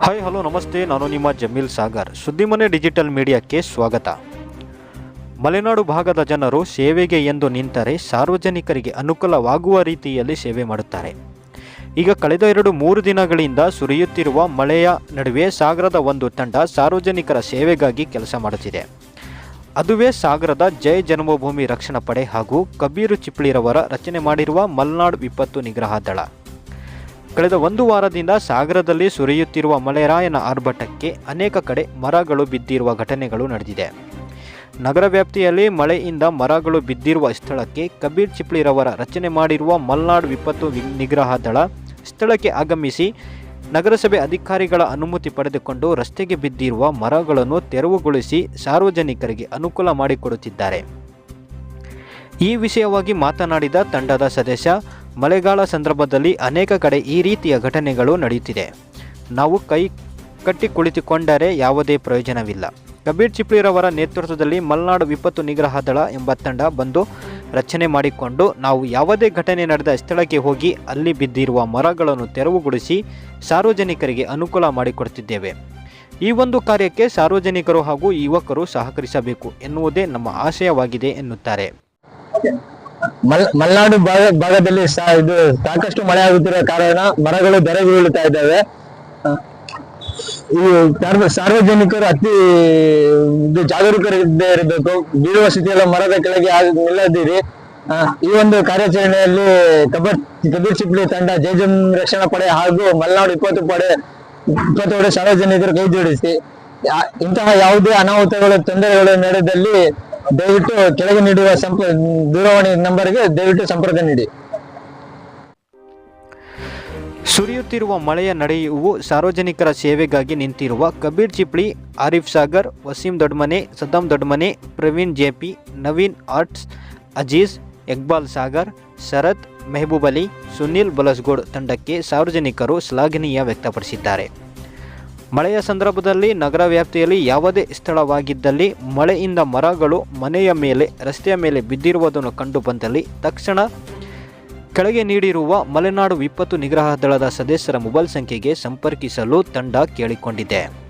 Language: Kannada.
ಹಾಯ್ ಹಲೋ ನಮಸ್ತೆ. ನಾನು ನಿಮ್ಮ ಜಮೀಲ್ ಸಾಗರ್. ಸುದ್ದಿಮನೆ ಡಿಜಿಟಲ್ ಮೀಡಿಯಾಕ್ಕೆ ಸ್ವಾಗತ. ಮಲೆನಾಡು ಭಾಗದ ಜನರು ಸೇವೆಗೆ ಎಂದು ನಿಂತರೆ ಸಾರ್ವಜನಿಕರಿಗೆ ಅನುಕೂಲವಾಗುವ ರೀತಿಯಲ್ಲಿ ಸೇವೆ ಮಾಡುತ್ತಾರೆ. ಈಗ ಕಳೆದ ಎರಡು, ಮೂರು ದಿನಗಳಿಂದ ಸುರಿಯುತ್ತಿರುವ ಮಳೆಯ ನಡುವೆ ಸಾಗರದ ಒಂದು ತಂಡ ಸಾರ್ವಜನಿಕರ ಸೇವೆಗಾಗಿ ಕೆಲಸ ಮಾಡುತ್ತಿದೆ. ಅದುವೇ ಸಾಗರದ ಜಯ ಜನ್ಮಭೂಮಿ ರಕ್ಷಣಾ ಪಡೆ ಹಾಗೂ ಕಬೀರು ಚಿಪ್ಳಿರವರ ರಚನೆ ಮಾಡಿರುವ ಮಲ್ನಾಡು ವಿಪತ್ತು ನಿಗ್ರಹ ದಳ. ಕಳೆದ ಒಂದು ವಾರದಿಂದ ಸಾಗರದಲ್ಲಿ ಸುರಿಯುತ್ತಿರುವ ಮಲೆರಾಯನ ಆರ್ಭಟಕ್ಕೆ ಅನೇಕ ಕಡೆ ಮರಗಳು ಬಿದ್ದಿರುವ ಘಟನೆಗಳು ನಡೆದಿದೆ. ನಗರ ವ್ಯಾಪ್ತಿಯಲ್ಲಿ ಮಳೆಯಿಂದ ಮರಗಳು ಬಿದ್ದಿರುವ ಸ್ಥಳಕ್ಕೆ ಕಬೀರ್ ಚಿಪ್ಳಿರವರ ರಚನೆ ಮಾಡಿರುವ ಮಲ್ನಾಡ್ ವಿಪತ್ತು ನಿಗ್ರಹ ದಳ ಸ್ಥಳಕ್ಕೆ ಆಗಮಿಸಿ ನಗರಸಭೆ ಅಧಿಕಾರಿಗಳ ಅನುಮತಿ ಪಡೆದುಕೊಂಡು ರಸ್ತೆಗೆ ಬಿದ್ದಿರುವ ಮರಗಳನ್ನು ತೆರವುಗೊಳಿಸಿ ಸಾರ್ವಜನಿಕರಿಗೆ ಅನುಕೂಲ ಮಾಡಿಕೊಡುತ್ತಿದ್ದಾರೆ. ಈ ವಿಷಯವಾಗಿ ಮಾತನಾಡಿದ ತಂಡದ ಸದಸ್ಯ ಮಳೆಗಾಲ ಸಂದರ್ಭದಲ್ಲಿ ಅನೇಕ ಕಡೆ ಈ ರೀತಿಯ ಘಟನೆಗಳು ನಡೆಯುತ್ತಿದೆ. ನಾವು ಕೈ ಕಟ್ಟಿ ಕುಳಿತುಕೊಂಡರೆ ಯಾವುದೇ ಪ್ರಯೋಜನವಿಲ್ಲ. ಕಬೀರ್ ಚಿಪ್ಲಿರವರ ನೇತೃತ್ವದಲ್ಲಿ ಮಲ್ನಾಡು ವಿಪತ್ತು ನಿಗ್ರಹ ದಳ ಎಂಬ ತಂಡ ಬಂದು ರಚನೆ ಮಾಡಿಕೊಂಡು ನಾವು ಯಾವುದೇ ಘಟನೆ ನಡೆದ ಸ್ಥಳಕ್ಕೆ ಹೋಗಿ ಅಲ್ಲಿ ಬಿದ್ದಿರುವ ಮರಗಳನ್ನು ತೆರವುಗೊಳಿಸಿ ಸಾರ್ವಜನಿಕರಿಗೆ ಅನುಕೂಲ ಮಾಡಿಕೊಡುತ್ತಿದ್ದೇವೆ. ಈ ಒಂದು ಕಾರ್ಯಕ್ಕೆ ಸಾರ್ವಜನಿಕರು ಹಾಗೂ ಯುವಕರು ಸಹಕರಿಸಬೇಕು ಎನ್ನುವುದೇ ನಮ್ಮ ಆಶಯವಾಗಿದೆ ಎನ್ನುತ್ತಾರೆ. ಮಲ್, ಮಲೆನಾಡು ಭಾಗ, ಭಾಗದಲ್ಲಿ ಇದು ಸಾಕಷ್ಟು ಮಳೆ ಆಗುತ್ತಿರುವ ಕಾರಣ ಮರಗಳು ಬೆರೆ ಬೀಳುತ್ತಾ ಇದ್ದಾವೆ. ಈ ಸಾರ್ವ- ಸಾರ್ವಜನಿಕರು ಅತಿ, ಇದು ಜಾಗರೂಕರಿದ್ದೇ ಇರಬೇಕು. ಬೀಳುವ ಸ್ಥಿತಿಯಲ್ಲ ಮರದ ಕೆಳಗೆ ನಿಲ್ಲದಿರಿ. ಈ ಒಂದು ಕಾರ್ಯಾಚರಣೆಯಲ್ಲಿ ಕಬರ್, ಕಬೀರ್ ಚಿಪ್ಲಿ ತಂಡ ಜೈಜಮ್ ರಕ್ಷಣಾ ಪಡೆ ಹಾಗೂ ಮಲ್ನಾಡು ಇಪ್ಪತ್ತು ಪಡೆ ಇಪ್ಪತ್ತು ಪಡೆ ಸಾರ್ವಜನಿಕರು ಕೈ ಜೋಡಿಸಿ. ಇಂತಹ ಯಾವುದೇ ಅನಾಹುತಗಳು, ತೊಂದರೆಗಳು ನಡೆದಲ್ಲಿ ದಯವಿಟ್ಟು ಕೆಳಗೆ ನೀಡುವ ಸಂಪ, ದೂರವಾಣಿ ನಂಬರ್ಗೆ ದಯವಿಟ್ಟು ಸಂಪರ್ಕ ನೀಡಿ. ಸುರಿಯುತ್ತಿರುವ ಮಳೆಯ ನಡೆಯುವು ಸಾರ್ವಜನಿಕರ ಸೇವೆಗಾಗಿ ನಿಂತಿರುವ Kabir Chipli Arif Sagar, Waseem Dodmane, Saddam Dodmane, Praveen J P, Naveen arts, Aziz Iqbal Sagar, Sharath Mehboob Ali, Sunil Balasgod ತಂಡಕ್ಕೆ ಸಾರ್ವಜನಿಕರು ಶ್ಲಾಘನೀಯ ವ್ಯಕ್ತಪಡಿಸಿದ್ದಾರೆ. ಮಳೆಯ ಸಂದರ್ಭದಲ್ಲಿ ನಗರ ವ್ಯಾಪ್ತಿಯಲ್ಲಿ ಯಾವುದೇ ಸ್ಥಳವಾಗಿದ್ದಲ್ಲಿ ಮಳೆಯಿಂದ ಮರಗಳು ಮನೆಯ ಮೇಲೆ, ರಸ್ತೆಯ ಮೇಲೆ ಬಿದ್ದಿರುವುದನ್ನು ಕಂಡು ಬಂದಲ್ಲಿ ತಕ್ಷಣ ಕೆಳಗೆ ನೀಡಿರುವ ಮಲೆನಾಡು ವಿಪತ್ತು ನಿಗ್ರಹ ದಳದ ಸದಸ್ಯರ ಮೊಬೈಲ್ ಸಂಖ್ಯೆಗೆ ಸಂಪರ್ಕಿಸಲು ತಂಡ ಕೇಳಿಕೊಂಡಿದೆ.